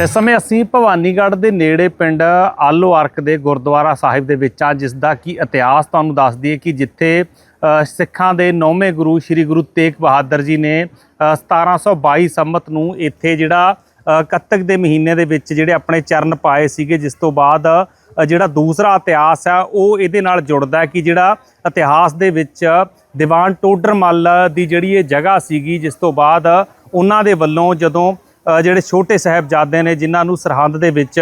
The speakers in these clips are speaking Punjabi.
ਇਸ ਸਮੇਂ ਅਸੀਂ ਭਵਾਨੀਗੜ੍ਹ ਦੇ ਨੇੜੇ ਪਿੰਡ ਆਲੋ ਅਰਕ ਦੇ ਗੁਰਦੁਆਰਾ ਸਾਹਿਬ ਦੇ ਵਿੱਚ ਆ ਜਿਸ ਦਾ ਕੀ ਇਤਿਹਾਸ ਤੁਹਾਨੂੰ ਦੱਸ ਦਈਏ ਕਿ ਜਿੱਥੇ ਸਿੱਖਾਂ ਦੇ ਨੌਵੇਂ ਗੁਰੂ ਸ੍ਰੀ ਗੁਰੂ ਤੇਗ ਬਹਾਦਰ ਜੀ ਨੇ ਅ, 1722 ਸੰਮਤ ਨੂੰ ਇੱਥੇ ਜਿਹੜਾ ਕੱਤਕ ਦੇ ਮਹੀਨੇ ਦੇ ਵਿੱਚ ਜਿਹੜੇ ਆਪਣੇ ਚਰਨ ਪਾਏ ਸੀਗੇ ਜਿਸ ਤੋਂ ਬਾਅਦ ਜਿਹੜਾ ਦੂਸਰਾ ਇਤਿਹਾਸ ਆ ਉਹ ਇਹਦੇ ਨਾਲ ਜੁੜਦਾ ਹੈ ਕਿ ਜਿਹੜਾ ਇਤਿਹਾਸ ਦੇ ਵਿੱਚ ਦੀਵਾਨ ਟੋਡਰ ਮੱਲ ਦੀ ਜਿਹੜੀ ਇਹ ਜਗ੍ਹਾ ਸੀਗੀ ਜਿਸ ਤੋਂ ਬਾਅਦ ਉਹਨਾਂ ਦੇ ਵੱਲੋਂ ਜਦੋਂ ਜਿਹੜੇ ਛੋਟੇ ਸਾਹਿਬਜ਼ਾਦੇ ਨੇ ਜਿਨ੍ਹਾਂ ਨੂੰ ਸਰਹੰਦ ਦੇ ਵਿੱਚ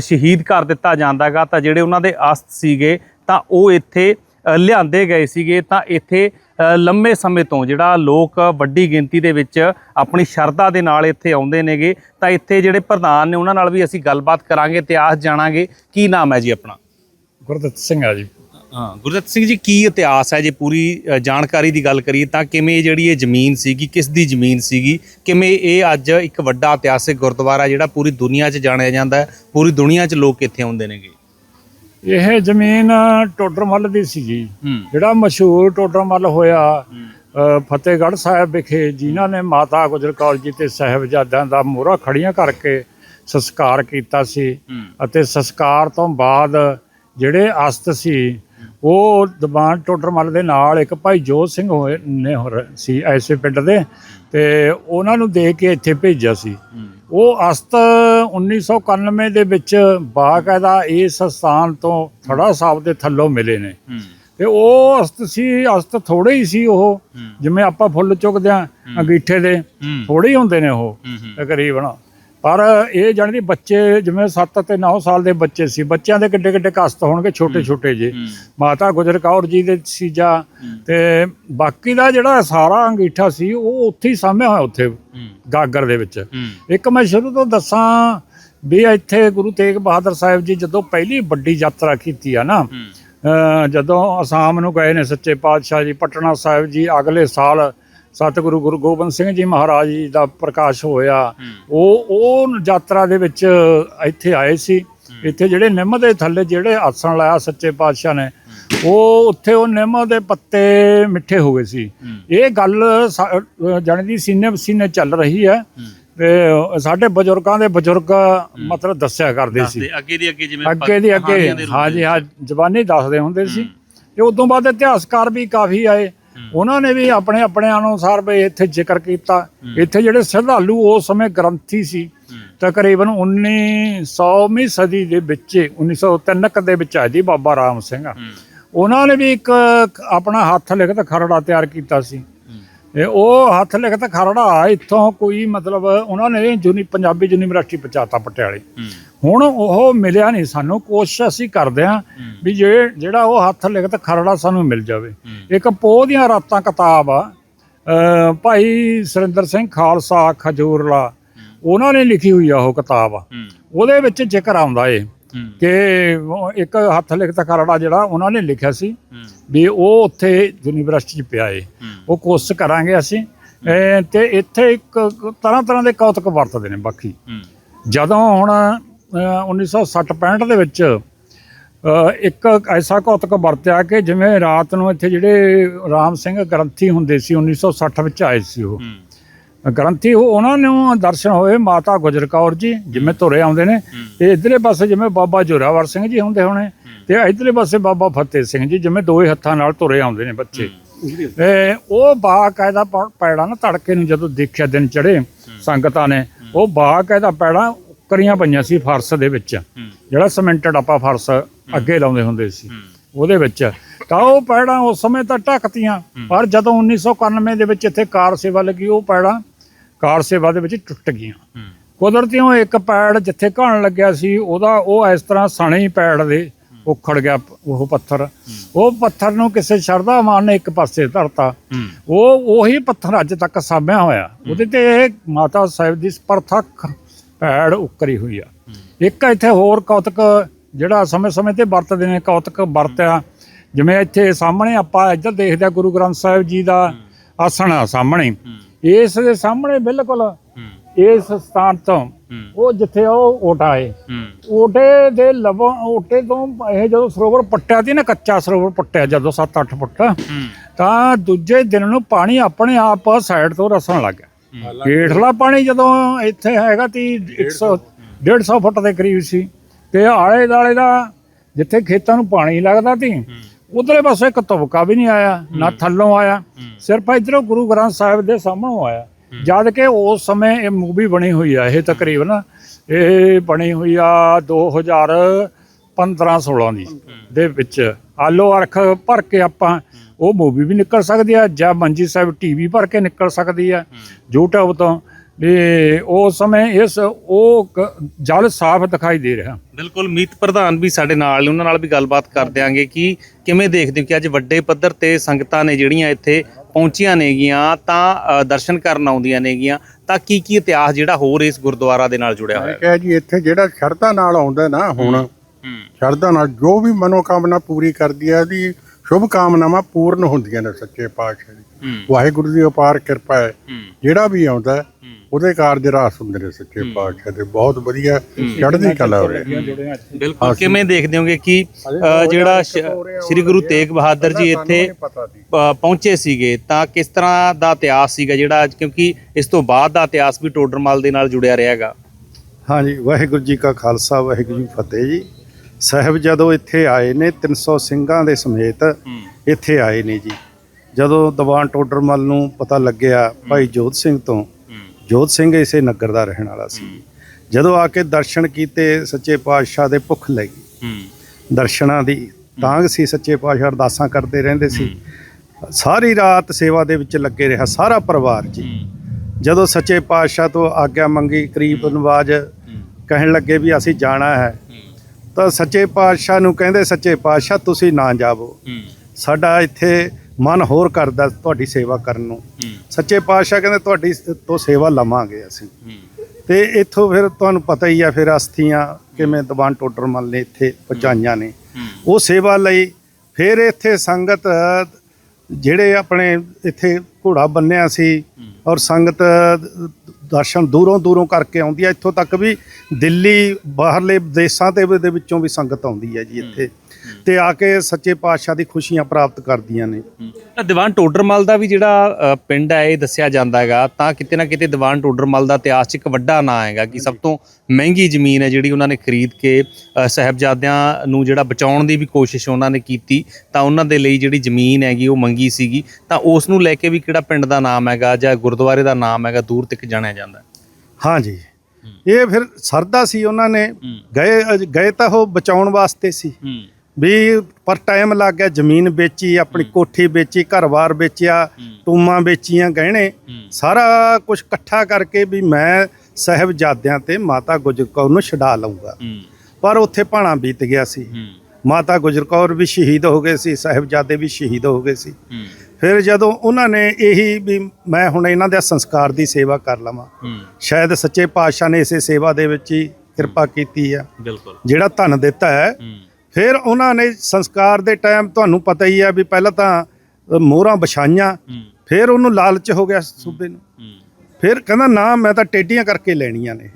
ਸ਼ਹੀਦ ਕਰ ਦਿੱਤਾ ਜਾਂਦਾਗਾ, ਤਾਂ ਜਿਹੜੇ ਉਹਨਾਂ ਦੇ ਅਸਥ ਸੀਗੇ, ਤਾਂ ਉਹ ਇੱਥੇ ਲਿਆਂਦੇ ਗਏ ਸੀਗੇ। ਤਾਂ ਇੱਥੇ ਲੰਮੇ ਸਮੇਂ ਤੋਂ ਜਿਹੜਾ ਲੋਕ ਵੱਡੀ ਗਿਣਤੀ ਦੇ ਵਿੱਚ ਆਪਣੀ ਸ਼ਰਧਾ ਦੇ ਨਾਲ ਇੱਥੇ ਆਉਂਦੇ ਨੇਗੇ। ਤਾਂ ਇੱਥੇ ਜਿਹੜੇ ਪ੍ਰਧਾਨ ਨੇ, ਉਹਨਾਂ ਨਾਲ ਵੀ ਅਸੀਂ ਗੱਲਬਾਤ ਕਰਾਂਗੇ ਇਤਿਹਾਸ ਜਾਣਾਂਗੇ। ਕੀ ਨਾਮ ਹੈ ਜੀ ਆਪਣਾ? ਗੁਰਦਿੱਤ ਸਿੰਘ ਆ ਜੀ। ਹਾਂ ਗੁਰਦੱਤ ਸਿੰਘ ਜੀ ਕੀ ਇਤਿਹਾਸ ਹੈ ਜੇ ਪੂਰੀ ਅ, ਜਾਣਕਾਰੀ ਦੀ ਗੱਲ ਕਰੀਏ ਤਾਂ ਕਿਵੇਂ ਜਿਹੜੀ ਇਹ ਜ਼ਮੀਨ ਸੀਗੀ ਕਿਸ ਦੀ ਜ਼ਮੀਨ ਸੀਗੀ ਕਿਵੇਂ ਇਹ ਅੱਜ ਇੱਕ ਵੱਡਾ ਇਤਿਹਾਸਿਕ ਗੁਰਦੁਆਰਾ ਜਿਹੜਾ ਪੂਰੀ ਦੁਨੀਆ 'ਚ ਜਾਣਿਆ ਜਾਂਦਾ ਹੈ ਪੂਰੀ ਦੁਨੀਆ 'ਚ ਲੋਕ ਇੱਥੇ ਆਉਂਦੇ ਨੇਗੇ? ਇਹ ਜ਼ਮੀਨ ਟੋਡਰਮੱਲ ਦੀ ਸੀ ਜੀ ਹੂੰ। ਜਿਹੜਾ ਮਸ਼ਹੂਰ ਟੋਡਰਮੱਲ ਹੋਇਆ ਅ, ਫਤਿਹਗੜ੍ਹ ਸਾਹਿਬ ਵਿਖੇ ਜਿਨ੍ਹਾਂ ਨੇ ਮਾਤਾ ਗੁਜਰ ਕੌਰ ਜੀ ਤੇ ਸਾਹਿਬਜ਼ਾਦਿਆਂ ਦਾ ਮੋਹਰਾ ਖੜੀਆਂ ਕਰਕੇ ਸੰਸਕਾਰ ਕੀਤਾ ਸੀ ਹੂੰ। ਅਤੇ ਸੰਸਕਾਰ ਤੋਂ ਬਾਅਦ ਜਿਹੜੇ ਅਸਤ ਸੀ ਉਹ ਦੀਵਾਨ ਟੋਡਰਮੱਲ ਦੇ ਨਾਲ ਇੱਕ ਭਾਈ ਜੋਤ ਸਿੰਘ ਹੋਏ ਨੇ ਹੋਰ ਸੀ ਐਸੇ ਪਿੰਡ ਦੇ ਤੇ ਉਹਨਾਂ ਨੂੰ ਦੇ ਕੇ ਇੱਥੇ ਭੇਜਿਆ ਸੀ। ਉਹ ਅਸਤ 1991 ਦੇ ਵਿੱਚ ਬਾਕਾਇਦਾ ਇਸ ਸਥਾਨ ਤੋਂ ਥੜਾ ਸਾਹਿਬ ਦੇ ਥੱਲੋਂ ਮਿਲੇ ਨੇ। ਤੇ ਉਹ ਅਸਤ ਸੀ ਅਸਤ ਥੋੜੇ ਹੀ ਸੀ ਉਹ। ਜਿਵੇਂ ਆਪਾਂ ਫੁੱਲ ਚੁੱਕਦੇ ਆ ਅੰਗੀਠੇ ਦੇ ਥੋੜੇ ਹੀ ਹੁੰਦੇ ਨੇ ਉਹ ਤਕਰੀਬਨ। ਪਰ ਇਹ ਜਾਣੀ ਦੀ ਬੱਚੇ ਜਿਵੇਂ 7 ਤੇ 9 ਸਾਲ ਦੇ ਬੱਚੇ ਸੀ ਬੱਚਿਆਂ ਦੇ ਕਿੱਡੇ ਕਿੱਡੇ ਕਸਤ ਹੋਣਗੇ ਛੋਟੇ ਛੋਟੇ ਜੇ। ਮਾਤਾ ਗੁਜਰ ਕੌਰ ਜੀ ਦੇ ਸੀਜਾ ਤੇ ਬਾਕੀ ਦਾ ਜਿਹੜਾ ਸਾਰਾ ਅੰਗੀਠਾ ਸੀ ਉਹ ਉੱਥੇ ਹੀ ਸਾਂਭਿਆ ਹੋਇਆ ਉੱਥੇ ਗਾਗਰ ਦੇ ਵਿੱਚ। ਇੱਕ ਮੈਂ ਸ਼ੁਰੂ ਤੋਂ ਦੱਸਾਂ ਵੀ ਇੱਥੇ ਗੁਰੂ ਤੇਗ ਬਹਾਦਰ ਸਾਹਿਬ ਜੀ ਜਦੋਂ ਪਹਿਲੀ ਵੱਡੀ ਯਾਤਰਾ ਕੀਤੀ ਆ ਨਾ ਜਦੋਂ ਅਸਾਮ ਨੂੰ ਗਏ ਨੇ ਸੱਚੇ ਪਾਤਸ਼ਾਹ ਜੀ ਪਟਨਾ ਸਾਹਿਬ ਜੀ ਅਗਲੇ ਸਾਲ ਸਤਿਗੁਰੂ ਗੁਰੂ ਗੋਬਿੰਦ ਸਿੰਘ ਜੀ ਮਹਾਰਾਜ ਜੀ ਦਾ ਪ੍ਰਕਾਸ਼ ਹੋਇਆ। ਉਹ ਉਹ ਯਾਤਰਾ ਦੇ ਵਿੱਚ ਇੱਥੇ ਆਏ ਸੀ। ਇੱਥੇ ਜਿਹੜੇ ਨਿੰਮ ਦੇ ਥੱਲੇ ਜਿਹੜੇ ਆਸਣ ਲਾਇਆ ਸੱਚੇ ਪਾਤਸ਼ਾਹ ਨੇ ਉਹ ਉੱਥੇ ਉਹ ਨਿੰਮ ਦੇ ਪੱਤੇ ਮਿੱਠੇ ਹੋ ਗਏ ਸੀ। ਇਹ ਗੱਲ ਜਾਣੀ ਦੀ ਸੀਨੇ ਸੀਨੇ ਚੱਲ ਰਹੀ ਹੈ। ਤੇ ਸਾਡੇ ਬਜ਼ੁਰਗਾਂ ਦੇ ਬਜ਼ੁਰਗ ਮਤਲਬ ਦੱਸਿਆ ਕਰਦੇ ਸੀ। ਅੱਗੇ ਦੀ ਅੱਗੇ ਜਿਵੇਂ ਅੱਗੇ ਦੀ ਅੱਗੇ ਹਾਂਜੀ ਹਾਂ ਜ਼ਬਾਨੀ ਦੱਸਦੇ ਹੁੰਦੇ ਸੀ। ਤੇ ਉਦੋਂ ਬਾਅਦ ਇਤਿਹਾਸਕਾਰ ਵੀ ਕਾਫੀ ਆਏ। ਉਹਨਾਂ ਨੇ ਵੀ ਆਪਣੇ ਆਪਣੇ ਅਨੁਸਾਰ ਵੀ ਇੱਥੇ ਜ਼ਿਕਰ ਕੀਤਾ। ਇੱਥੇ ਜਿਹੜੇ ਸ਼ਰਧਾਲੂ ਉਸ ਸਮੇਂ ਗ੍ਰੰਥੀ ਸੀ ਤਕਰੀਬਨ 1900ਵੀਂ ਸਦੀ ਦੇ ਵਿੱਚ 1903 ਕ ਦੇ ਵਿੱਚ ਆਏ ਜੀ ਬਾਬਾ ਰਾਮ ਸਿੰਘ। ਉਹਨਾਂ ਨੇ ਵੀ ਇੱਕ ਆਪਣਾ ਹੱਥ ਲਿਖਤ ਖਰੜਾ ਤਿਆਰ ਕੀਤਾ ਸੀ। ਤੇ ਉਹ ਹੱਥ ਲਿਖਤ ਖਰੜਾ ਇੱਥੋਂ ਕੋਈ ਮਤਲਬ ਉਹਨਾਂ ਨੇ ਜੁਨੀ ਪੰਜਾਬੀ ਯੂਨੀਵਰਸਿਟੀ ਪਹੁੰਚਾਤਾ ਪਟਿਆਲੇ। ਹੁਣ ਉਹ ਮਿਲਿਆ ਨਹੀਂ ਸਾਨੂੰ ਕੋਸ਼ਿਸ਼ ਅਸੀਂ ਕਰਦੇ ਹਾਂ ਵੀ ਜੇ ਜਿਹੜਾ ਉਹ ਹੱਥ ਲਿਖਤ ਖਰੜਾ ਸਾਨੂੰ ਮਿਲ ਜਾਵੇ। ਇੱਕ ਪੋਹ ਦੀਆਂ ਰਾਤਾਂ ਕਿਤਾਬ ਆ ਭਾਈ ਸੁਰਿੰਦਰ ਸਿੰਘ ਖਾਲਸਾ ਖਜੂਰਲਾ ਉਹਨਾਂ ਨੇ ਲਿਖੀ ਹੋਈ ਆ ਉਹ ਕਿਤਾਬ। ਉਹਦੇ ਵਿੱਚ ਜ਼ਿਕਰ ਆਉਂਦਾ ਏ ਕਿ ਇੱਕ ਹੱਥ ਲਿਖਤ ਖਰੜਾ ਜਿਹੜਾ ਉਹਨਾਂ ਨੇ ਲਿਖਿਆ ਸੀ ਵੀ ਉਹ ਉੱਥੇ ਯੂਨੀਵਰਸਿਟੀ 'ਚ ਪਿਆ ਏ। ਉਹ ਕੋਸ਼ਿਸ਼ ਕਰਾਂਗੇ ਅਸੀਂ। ਤੇ ਇੱਥੇ ਇੱਕ ਤਰ੍ਹਾਂ ਤਰ੍ਹਾਂ ਦੇ ਕੌਤਕ ਵਰਤਦੇ ਨੇ ਬਾਕੀ। ਜਦੋਂ ਹੁਣ 1960-65 ਦੇ ਵਿੱਚ ਇੱਕ ਐਸਾ ਕੌਤਕ ਵਰਤਿਆ ਕਿ ਜਿਵੇਂ ਰਾਤ ਨੂੰ ਇੱਥੇ ਜਿਹੜੇ ਰਾਮ ਸਿੰਘ ਗ੍ਰੰਥੀ ਹੁੰਦੇ ਸੀ 1960 ਵਿੱਚ ਆਏ ਸੀ ਉਹ। ਗ੍ਰੰਥੀ ਉਹ ਉਹਨਾਂ ਨੂੰ ਦਰਸ਼ਨ ਹੋਏ ਮਾਤਾ ਗੁਜਰ ਕੌਰ ਜੀ ਜਿਵੇਂ ਤੁਰੇ ਆਉਂਦੇ ਨੇ ਤੇ ਇਧਰਲੇ ਪਾਸੇ ਜਿਵੇਂ ਬਾਬਾ ਜੋਰਾਵਰ ਸਿੰਘ ਜੀ ਹੁੰਦੇ ਹੋਣੇ ਤੇ ਇਧਰਲੇ ਪਾਸੇ ਬਾਬਾ ਫਤਿਹ ਸਿੰਘ ਜੀ ਜਿਵੇਂ ਦੋਏ ਹੱਥਾਂ ਨਾਲ ਤੁਰੇ ਆਉਂਦੇ ਨੇ ਬੱਚੇ। ਤੇ ਉਹ ਬਾਕਾਇਦਾ ਪੈੜਾਂ ਨਾ ਤੜਕੇ ਨੂੰ ਜਦੋਂ ਦੇਖਿਆ ਦਿਨ ਚੜੇ ਸੰਗਤਾਂ ਨੇ ਉਹ ਬਾਕਾਇਦਾ ਪੈੜਾਂ ਕਰੀਆਂ ਪਈਆਂ ਸੀ ਫਰਸ਼ ਦੇ ਵਿੱਚ। ਜਿਹੜਾ ਸਿਮੈਂਟਡ ਆਪਾਂ ਫਰਸ਼ ਅੱਗੇ ਲਾਉਂਦੇ ਹੁੰਦੇ ਸੀ। ਉਹਦੇ ਵਿੱਚ। ਤਾਂ ਉਹ ਪੈੜਾਂ ਉਸ ਸਮੇਂ ਤਾਂ ਢੱਕਤੀਆਂ। ਪਰ ਜਦੋਂ 1991 ਦੇ ਵਿੱਚ ਇੱਥੇ ਕਾਰ ਸੇਵਾ ਲੱਗੀ ਉਹ ਪੈੜਾਂ ਕਾਰ ਸੇਵਾ ਦੇ ਵਿੱਚ ਟੁੱਟ ਗਈਆਂ। ਕੁਦਰਤੀਓ ਇੱਕ ਪੈੜ ਜਿੱਥੇ ਘਣ ਲੱਗਿਆ ਸੀ ਉਹਦਾ ਉਹ ਇਸ ਤਰ੍ਹਾਂ ਸਣੇ ਹੀ ਪੈੜ ਦੇ ਉਖੜ ਗਿਆ ਉਹ ਪੱਥਰ। ਉਹ ਪੱਥਰ ਨੂੰ ਕਿਸੇ ਸ਼ਰਧਾਵਾਨ ਨੇ ਇੱਕ ਪਾਸੇ ਧਰਤਾ। ਉਹ ਉਹੀ ਪੱਥਰ ਅੱਜ ਤੱਕ ਸਾਂਭਿਆ ਹੋਇਆ। ਉਹਦੇ ਤੇ ਇਹ ਮਾਤਾ ਸਾਹਿਬ ਦੀ ਪ੍ਰਥਕ ਪੈੜ ਉਕਰੀ ਹੋਈ ਆ। ਇੱਕ ਇੱਥੇ ਹੋਰ ਕੌਤਕ ਜਿਹੜਾ ਸਮੇਂ-ਸਮੇਂ ਤੇ ਵਰਤਦੇ ਨੇ ਕੌਤਕ ਵਰਤਿਆ। ਜਿਵੇਂ ਇੱਥੇ ਸਾਹਮਣੇ ਆਪਾਂ ਇੱਧਰ ਦੇਖਦੇ ਆ ਗੁਰੂ ਗ੍ਰੰਥ ਸਾਹਿਬ ਜੀ ਦਾ ਆਸਣ ਆ ਸਾਹਮਣੇ। ਇਸ ਦੇ ਸਾਹਮਣੇ ਬਿਲਕੁਲ ਇਸ ਸਥਾਨ ਤੋਂ ਉਹ ਜਿੱਥੇ ਉਹ ਓਟਾ ਹੈ ਹੂੰ। ਓਟੇ ਦੇ ਲਵੋਂ ਓਟੇ ਤੋਂ ਇਹ ਜਦੋਂ ਸਰੋਵਰ ਪੱਟਿਆ ਸੀ ਨਾ ਕੱਚਾ ਸਰੋਵਰ ਪੱਟਿਆ ਜਦੋਂ 7-8 ਫੁੱਟ ਤਾਂ ਦੂਜੇ ਦਿਨ ਨੂੰ ਪਾਣੀ ਆਪਣੇ ਆਪ ਸਾਈਡ ਤੋਂ ਰਸਣ ਲੱਗ ਗਿਆ। ਹੇਠਲਾ ਪਾਣੀ ਜਦੋਂ ਇੱਥੇ ਹੈਗਾ ਤੀ 100 150 ਫੁੱਟ ਦੇ ਕਰੀਬ ਸੀ। ਤੇ ਆਲੇ ਦਾਲੇ ਦਾ ਜਿੱਥੇ ਖੇਤਾਂ ਨੂੰ ਪਾਣੀ ਲੱਗਦਾ ਸੀ ਉਧਰਲੇ ਪਾਸੇ ਇੱਕ ਤਬਕਾ ਵੀ ਨਹੀਂ ਆਇਆ ਨਾ ਥੱਲੋਂ ਆਇਆ ਸਿਰਫ ਇਧਰੋਂ ਗੁਰੂ ਗ੍ਰੰਥ ਸਾਹਿਬ ਦੇ ਸਾਹਮਣੋਂ ਆਇਆ। ਜਦ ਕਿ ਉਸ ਸਮੇਂ ਇਹ ਮੂਵੀ ਬਣੀ ਹੋਈ ਆ ਇਹ ਤਕਰੀਬਨ ਇਹ ਬਣੀ ਹੋਈ ਆ 2015 16 ਦੀ ਦੇ ਵਿੱਚ। ਆਲੋ ਅਰਖ ਭਰ ਕੇ ਆਪਾਂ ਉਹ ਮੂਵੀ ਵੀ ਨਿਕਲ ਸਕਦੀ ਆ ਜਾਂ ਮੰਜੀ ਸਾਹਿਬ ਟੀਵੀ ਭਰ ਕੇ ਨਿਕਲ ਸਕਦੀ ਆ YouTube ਤੋਂ। ਵੀ ਉਸ ਸਮੇਂ ਇਸ ਉਹ ਜਲ ਸਾਫ਼ ਦਿਖਾਈ ਦੇ ਰਿਹਾ। ਬਿਲਕੁਲ ਮੀਤ ਪ੍ਰਧਾਨ ਵੀ ਸਾਡੇ ਨਾਲ ਨੇ ਉਹਨਾਂ ਨਾਲ ਵੀ ਗੱਲਬਾਤ ਕਰ ਦਿਆਂਗੇ ਕਿ ਕਿਵੇਂ ਦੇਖਦੇ ਹੋ ਕਿ ਅੱਜ ਵੱਡੇ ਪੱਧਰ ਤੇ ਸੰਗਤਾਂ ਨੇ ਜਿਹੜੀਆਂ ਇੱਥੇ ਪਹੁੰਚੀਆਂ ਨੇਗੀਆਂ ਤਾਂ ਦਰਸ਼ਨ ਕਰਨ ਆਉਂਦੀਆਂ ਨੇਗੀਆਂ ਤਾਂ ਕੀ ਕੀ ਇਤਿਹਾਸ ਜਿਹੜਾ ਹੋਰ ਇਸ ਗੁਰਦੁਆਰਾ ਦੇ ਨਾਲ ਜੁੜਿਆ ਹੋਇਆ? ਹੈ ਕਿਹਾ ਜੀ ਇੱਥੇ ਜਿਹੜਾ ਸ਼ਰਧਾ ਨਾਲ ਆਉਂਦਾ ਨਾ ਹੁਣ ਸ਼ਰਧਾ ਨਾਲ ਜੋ ਵੀ ਮਨੋਕਾਮਨਾ ਪੂਰੀ ਕਰਦੀ ਹੈ ਦੀ ਸ਼ੁਭ ਕਾਮਨਾਵਾਂ ਪੂਰਨ ਹੁੰਦੀਆਂ ਨੇ ਸੱਚੇ ਪਾਤਸ਼ਾਹ ਦੀ। ਵਾਹਿਗੁਰੂ ਦੀ ਅਪਾਰ ਕਿਰਪਾ ਹੈ। ਜਿਹੜਾ ਵੀ ਆਉਂਦਾ ਉਹਦੇ ਕਾਰਜ ਰਾਸ ਹੁੰਦੇ ਨੇ ਸੱਚੇ ਪਾਤਸ਼ਾਹ ਦੇ। ਬਹੁਤ ਵਧੀਆ ਚੜ੍ਹਦੀ ਕਲਾ ਹੋ ਰਹੀ ਬਿਲਕੁਲ ਕਿਵੇਂ ਦੇਖਦੇ ਹੋਗੇ ਕਿ ਜਿਹੜਾ ਸ੍ਰੀ ਗੁਰੂ ਤੇਗ ਬਹਾਦਰ ਜੀ ਇੱਥੇ ਪਹੁੰਚੇ ਸੀਗੇ ਤਾਂ ਕਿਸ ਤਰ੍ਹਾਂ ਦਾ ਇਤਿਹਾਸ ਸੀਗਾ ਜਿਹੜਾ ਅੱਜ? ਕਿਉਂਕਿ ਇਸ ਤੋਂ ਬਾਅਦ ਦਾ ਇਤਿਹਾਸ ਵੀ ਟੋਡਰਮਲ ਦੇ ਨਾਲ ਜੁੜਿਆ ਰਹੇਗਾ ਹਾਂਜੀ ਵਾਹਿਗੁਰੂ ਜੀ ਕਾ ਖਾਲਸਾ ਵਾਹਿਗੁਰੂ ਜੀ ਫਤਿਹ ਜੀ। ਸਾਹਿਬ ਜਦੋਂ ਇੱਥੇ ਆਏ ਨੇ 300 ਸਿੰਘਾਂ ਦੇ ਸਮੇਤ ਇੱਥੇ ਆਏ ਨੇ ਜੀ। ਜਦੋਂ ਦੀਵਾਨ ਟੋਡਰਮਲ ਨੂੰ ਪਤਾ ਲੱਗਿਆ ਭਾਈ ਜੋਤ ਸਿੰਘ ਤੋਂ ਜੋਤ ਸਿੰਘ ਇਸੇ ਨਗਰ ਦਾ ਰਹਿਣ ਵਾਲਾ ਸੀ। ਜਦੋਂ ਆ ਕੇ ਦਰਸ਼ਨ ਕੀਤੇ ਸੱਚੇ ਪਾਤਸ਼ਾਹ ਦੇ ਭੁੱਖ ਲੱਗੀ। ਦਰਸ਼ਨਾਂ ਦੀ ਤਾਂਗ ਸੀ ਸੱਚੇ ਪਾਤਸ਼ਾਹ ਅਰਦਾਸਾਂ ਕਰਦੇ ਰਹਿੰਦੇ ਸੀ। ਸਾਰੀ ਰਾਤ ਸੇਵਾ ਦੇ ਵਿੱਚ ਲੱਗੇ ਰਿਹਾ ਸਾਰਾ ਪਰਿਵਾਰ ਜੀ। ਜਦੋਂ ਸੱਚੇ ਪਾਤਸ਼ਾਹ ਤੋਂ ਆਗਿਆ ਮੰਗੀ ਕਰੀਬ ਨਵਾਜ ਕਹਿਣ ਲੱਗੇ ਵੀ ਅਸੀਂ ਜਾਣਾ ਹੈ। ਤਾਂ ਸੱਚੇ ਪਾਤਸ਼ਾਹ ਨੂੰ ਕਹਿੰਦੇ ਸੱਚੇ ਪਾਤਸ਼ਾਹ ਤੁਸੀਂ ਨਾ ਜਾਵੋ। ਸਾਡਾ ਇੱਥੇ ਮਨ ਹੋਰ ਕਰਦਾ ਤੁਹਾਡੀ ਸੇਵਾ ਕਰਨ ਨੂੰ। ਸੱਚੇ ਪਾਤਸ਼ਾਹ ਕਹਿੰਦੇ ਤੁਹਾਡੀ ਤੋਂ ਸੇਵਾ ਲਵਾਂਗੇ ਅਸੀਂ। ਤੇ ਇੱਥੋਂ ਫਿਰ ਤੁਹਾਨੂੰ ਪਤਾ ਹੀ ਆ ਫਿਰ ਅਸਥੀਆਂ ਕਿਵੇਂ ਦੀਵਾਨ ਟੋਡਰਮਲ ਨੇ ਇੱਥੇ ਪਹੁੰਚਾਈਆਂ ਨੇ। ਉਹ ਸੇਵਾ ਲਈ ਫਿਰ ਇੱਥੇ ਸੰਗਤ ਜਿਹੜੇ ਆਪਣੇ ਇੱਥੇ ਘੋੜਾ ਬੰਨਿਆ ਸੀ ਔਰ ਸੰਗਤ ਦਰਸ਼ਨ ਦੂਰੋਂ ਦੂਰੋਂ ਕਰਕੇ ਆਉਂਦੀ ਹੈ ਇੱਥੋਂ ਤੱਕ ਵੀ ਦਿੱਲੀ ਬਾਹਰਲੇ ਦੇਸ਼ਾਂ ਦੇ ਦੇ ਵਿੱਚੋਂ ਵੀ ਸੰਗਤ ਆਉਂਦੀ ਹੈ ਜੀ ਇੱਥੇ। ਤੇ ਆ ਕੇ ਸੱਚੇ ਪਾਤਸ਼ਾਹ ਦੀ ਖੁਸ਼ੀਆਂ ਪ੍ਰਾਪਤ ਕਰਦੀਆਂ ਨੇ। ਤਾਂ ਦੀਵਾਨ ਟੋਡਰਮਲ ਦਾ ਵੀ ਜਿਹੜਾ ਅ, ਪਿੰਡ ਹੈ ਇਹ ਦੱਸਿਆ ਜਾਂਦਾ ਹੈਗਾ ਤਾਂ ਕਿਤੇ ਨਾ ਕਿਤੇ ਦੀਵਾਨ ਟੋਡਰਮਲ ਦਾ ਇਤਿਹਾਸ 'ਚ ਇੱਕ ਵੱਡਾ ਨਾਂ ਹੈਗਾ ਕਿ ਸਭ ਤੋਂ ਮਹਿੰਗੀ ਜ਼ਮੀਨ ਹੈ ਜਿਹੜੀ ਉਹਨਾਂ ਨੇ ਖਰੀਦ ਕੇ ਅ, ਸਾਹਿਬਜ਼ਾਦਿਆਂ ਨੂੰ ਜਿਹੜਾ ਬਚਾਉਣ ਦੀ ਵੀ ਕੋਸ਼ਿਸ਼ ਉਹਨਾਂ ਨੇ ਕੀਤੀ ਤਾਂ ਉਹਨਾਂ ਦੇ ਲਈ ਜਿਹੜੀ ਜ਼ਮੀਨ ਹੈਗੀ ਉਹ ਮੰਗੀ ਸੀਗੀ। ਤਾਂ ਉਸ ਨੂੰ ਲੈ ਕੇ ਵੀ ਕਿਹੜਾ ਪਿੰਡ ਦਾ ਨਾਮ ਹੈਗਾ ਜਾਂ ਗੁਰਦੁਆਰੇ ਦਾ ਨਾਮ ਹੈਗਾ ਦੂਰ ਤੱਕ ਜਾਣਿਆ ਜਾਂਦਾ ਹਾਂਜੀ ਇਹ ਫਿਰ ਸਰਦਾ ਸੀ ਉਹਨਾਂ ਨੇ। ਗਏ ਗਏ ਤਾਂ ਉਹ ਬਚਾਉਣ ਵਾਸਤੇ ਸੀ। ਹੂੰ। ਵੀ ਪਰ ਟਾਈਮ ਲੱਗ ਗਿਆ ਜ਼ਮੀਨ ਵੇਚੀ ਆਪਣੀ ਕੋਠੀ ਵੇਚੀ ਘਰ-ਬਾਰ ਵੇਚਿਆ ਟੂਮਾਂ ਵੇਚੀਆਂ ਗਹਿਣੇ। ਸਾਰਾ ਕੁਝ ਇਕੱਠਾ ਕਰਕੇ ਵੀ ਮੈਂ ਸਾਹਿਬਜ਼ਾਦਿਆਂ ਤੇ ਮਾਤਾ ਗੁਜਰ ਕੌਰ ਨੂੰ ਛਡਾ ਲਊਂਗਾ। ਪਰ ਉੱਥੇ ਭਾਣਾ ਬੀਤ ਗਿਆ ਸੀ। ਮਾਤਾ ਗੁਜਰ ਕੌਰ ਵੀ ਸ਼ਹੀਦ ਹੋ ਗਏ ਸੀ ਸਾਹਿਬਜ਼ਾਦੇ ਵੀ ਸ਼ਹੀਦ ਹੋ ਗਏ ਸੀ। ਫਿਰ ਜਦੋਂ ਉਹਨਾਂ ਨੇ ਇਹੀ ਵੀ ਮੈਂ ਹੁਣ ਇਹਨਾਂ ਦੇ ਸੰਸਕਾਰ ਦੀ ਸੇਵਾ ਕਰ ਲਵਾਂ। ਸ਼ਾਇਦ ਸੱਚੇ ਪਾਤਸ਼ਾਹ ਨੇ ਇਸੇ ਸੇਵਾ ਦੇ ਵਿੱਚ ਹੀ ਕਿਰਪਾ ਕੀਤੀ ਆ। ਬਿਲਕੁਲ। ਜਿਹੜਾ ਧਨ ਦਿੱਤਾ ਹੂੰ। ਫਿਰ ਉਹਨਾਂ ਨੇ ਸੰਸਕਾਰ ਦੇ ਟਾਈਮ ਤੁਹਾਨੂੰ ਪਤਾ ਹੀ ਆ ਵੀ ਪਹਿਲਾਂ ਤਾਂ ਮੋਹਰਾਂ ਵਿਛਾਈਆਂ ਫਿਰ ਉਹਨੂੰ ਲਾਲਚ ਹੋ ਗਿਆ ਸੂਬੇ ਨੂੰ। ਫਿਰ ਕਹਿੰਦਾ ਨਾ ਮੈਂ ਤਾਂ ਟੇਡੀਆਂ ਕਰਕੇ ਲੈਣੀਆਂ ਨੇ।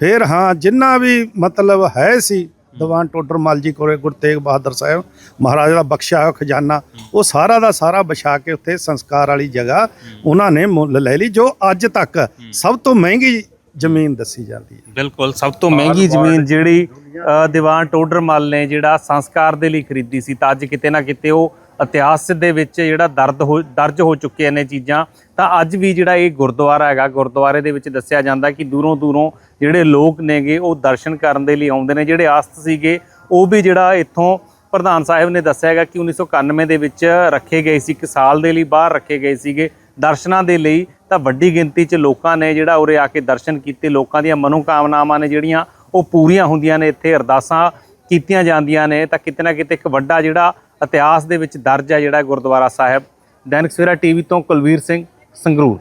ਫਿਰ ਹਾਂ ਜਿੰਨਾ ਵੀ ਮਤਲਬ ਹੈ ਸੀ ਦੀਵਾਨ ਟੋਡਰਮਲ ਜੀ ਕੋਲੇ ਗੁਰੂ ਤੇਗ ਬਹਾਦਰ ਸਾਹਿਬ ਮਹਾਰਾਜ ਦਾ ਬਖਸ਼ਿਆ ਹੋਇਆ ਖਜ਼ਾਨਾ ਉਹ ਸਾਰਾ ਦਾ ਸਾਰਾ ਵਿਛਾ ਕੇ ਉੱਥੇ ਸੰਸਕਾਰ ਵਾਲੀ ਜਗ੍ਹਾ ਉਹਨਾਂ ਨੇ ਮੁੱਲ ਲੈ ਲਈ ਜੋ ਅੱਜ ਤੱਕ ਸਭ ਤੋਂ ਮਹਿੰਗੀ ਜ਼ਮੀਨ ਦੱਸੀ ਜਾਂਦੀ ਹੈ। ਬਿਲਕੁਲ ਸਭ ਤੋਂ ਮਹਿੰਗੀ ਜ਼ਮੀਨ ਜਿਹੜੀ ਦੀਵਾਨ ਟੋਡਰਮਲ ਨੇ ਜਿਹੜਾ ਸੰਸਕਾਰ ਦੇ ਲਈ ਖਰੀਦੀ ਸੀ ਤਾਂ ਅੱਜ ਕਿਤੇ ਨਾ ਕਿਤੇ ਉਹ ਇਤਿਹਾਸ ਦੇ ਵਿੱਚ ਜਿਹੜਾ ਦਰਦ ਹੋ ਦਰਜ ਹੋ ਚੁੱਕੇ ਨੇ ਚੀਜ਼ਾਂ। ਤਾਂ ਅੱਜ ਵੀ ਜਿਹੜਾ ਇਹ ਗੁਰਦੁਆਰਾ ਹੈਗਾ ਗੁਰਦੁਆਰੇ ਦੇ ਵਿੱਚ ਦੱਸਿਆ ਜਾਂਦਾ ਕਿ ਦੂਰੋਂ ਦੂਰੋਂ ਜਿਹੜੇ ਲੋਕ ਨੇਗੇ ਉਹ ਦਰਸ਼ਨ ਕਰਨ ਦੇ ਲਈ ਆਉਂਦੇ ਨੇ। ਜਿਹੜੇ ਆਸਤ ਸੀਗੇ ਉਹ ਵੀ ਜਿਹੜਾ ਇੱਥੋਂ ਪ੍ਰਧਾਨ ਸਾਹਿਬ ਨੇ ਦੱਸਿਆ ਹੈਗਾ ਕਿ 1991 ਦੇ ਵਿੱਚ ਰੱਖੇ ਗਏ ਸੀ ਇੱਕ ਸਾਲ ਦੇ ਲਈ ਬਾਹਰ ਰੱਖੇ ਗਏ ਸੀਗੇ। ਦਰਸ਼ਨਾਂ ਦੇ ਲਈ ਤਾਂ ਵੱਡੀ ਗਿਣਤੀ 'ਚ ਲੋਕਾਂ ਨੇ ਜਿਹੜਾ ਉਰੇ ਆ ਕੇ ਦਰਸ਼ਨ ਕੀਤੇ, ਲੋਕਾਂ ਦੀਆਂ ਮਨੋਕਾਮਨਾਵਾਂ ਨੇ ਜਿਹੜੀਆਂ, ਉਹ ਪੂਰੀਆਂ ਹੁੰਦੀਆਂ ਨੇ, ਇੱਥੇ ਅਰਦਾਸਾਂ ਕੀਤੀਆਂ ਜਾਂਦੀਆਂ ਨੇ, ਤਾਂ ਕਿਤੇ ਨਾ ਕਿਤੇ ਇੱਕ ਵੱਡਾ ਜਿਹੜਾ ਇਤਿਹਾਸ ਦੇ ਵਿੱਚ ਦਰਜ ਹੈ ਜਿਹੜਾ ਗੁਰਦੁਆਰਾ ਸਾਹਿਬ। ਦੈਨਿਕ ਸਵੇਰਾ ਟੀਵੀ ਤੋਂ ਕੁਲਵੀਰ ਸਿੰਘ ਸੰਗਰੂਰ।